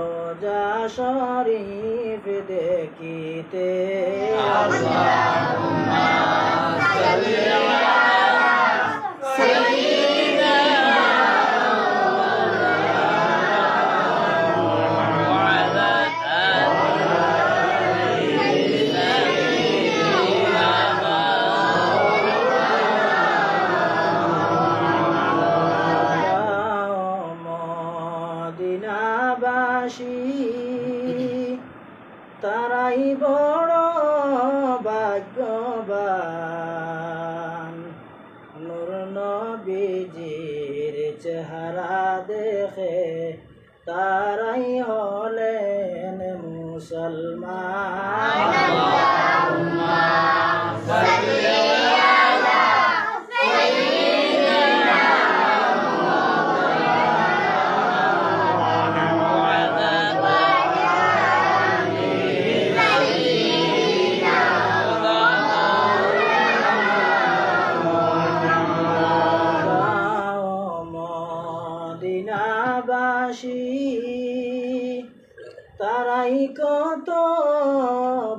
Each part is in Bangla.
রোজা শরীফ দেখিতে মদিনাবাসী তারাই বড় ভাগ্যবান। নূর নবীজির চেহারা দেখে তারাই হলেন মুসলমান। মদিনাবাসী তারাই কত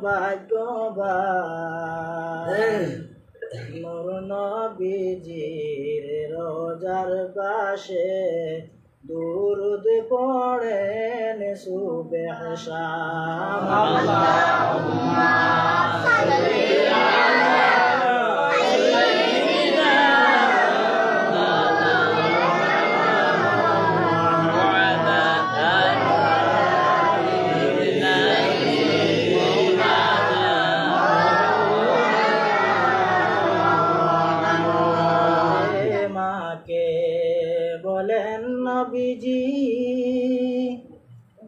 ভাগ্যবান। মোর নবীজির রোজার পাশে দুরুদ পড়েন সুবেহ শাম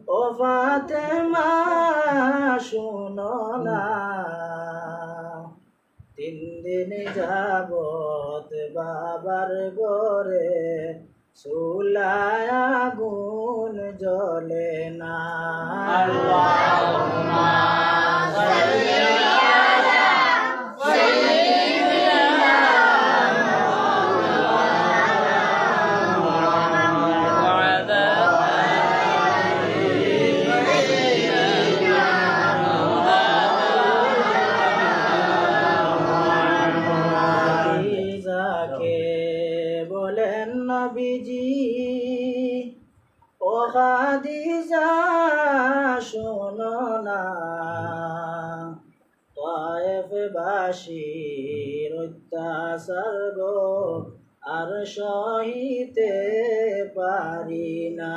ও ফাতেমা শুনো না। তিন যাবত বাবার গরে সুলায় গুণ জ্বলে না। খাদিজা শোনো না। তায়েফ বাসীর অত্যাচার গো আর সহিতে পারি না।